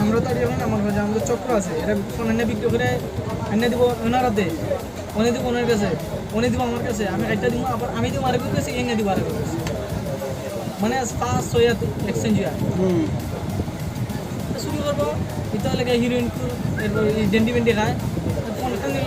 আমরা তো এখন আমার কাছে আমাদের চক্র আছে এটা ফোন এনে বিক্রি করে এনে দিব ওনারাতে উনি দিব ওনার কাছে উনি দিব আমার কাছে আমি একটা দিব আবার আমি দিব আরেকের কাছে এনে দিব আরেকের কাছে। মানে পাঁচ ছয় এক্সচেঞ্জ হয়। শুরু করব এটা লেগে হিরোইন এরপর ডেন্ডি বেন্ডি খায়।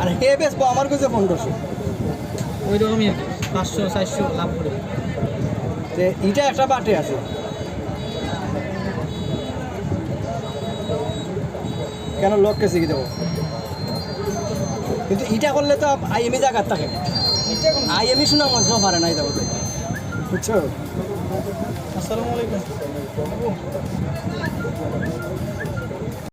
আর হে বেসবো আমার কাছে পনেরোশো। ওই রকমই আর কি পাঁচশো চারশো লাভ করে। যে এটা একটা বাটে আছে। কেন লোককে শিখে দেবো? কিন্তু ইটা করলে তো আইএমই জায়গার থাকে। আইএমই শোনা মঞ্চ পারে নাই যাব বুঝছ? আসসালামু আলাইকুম।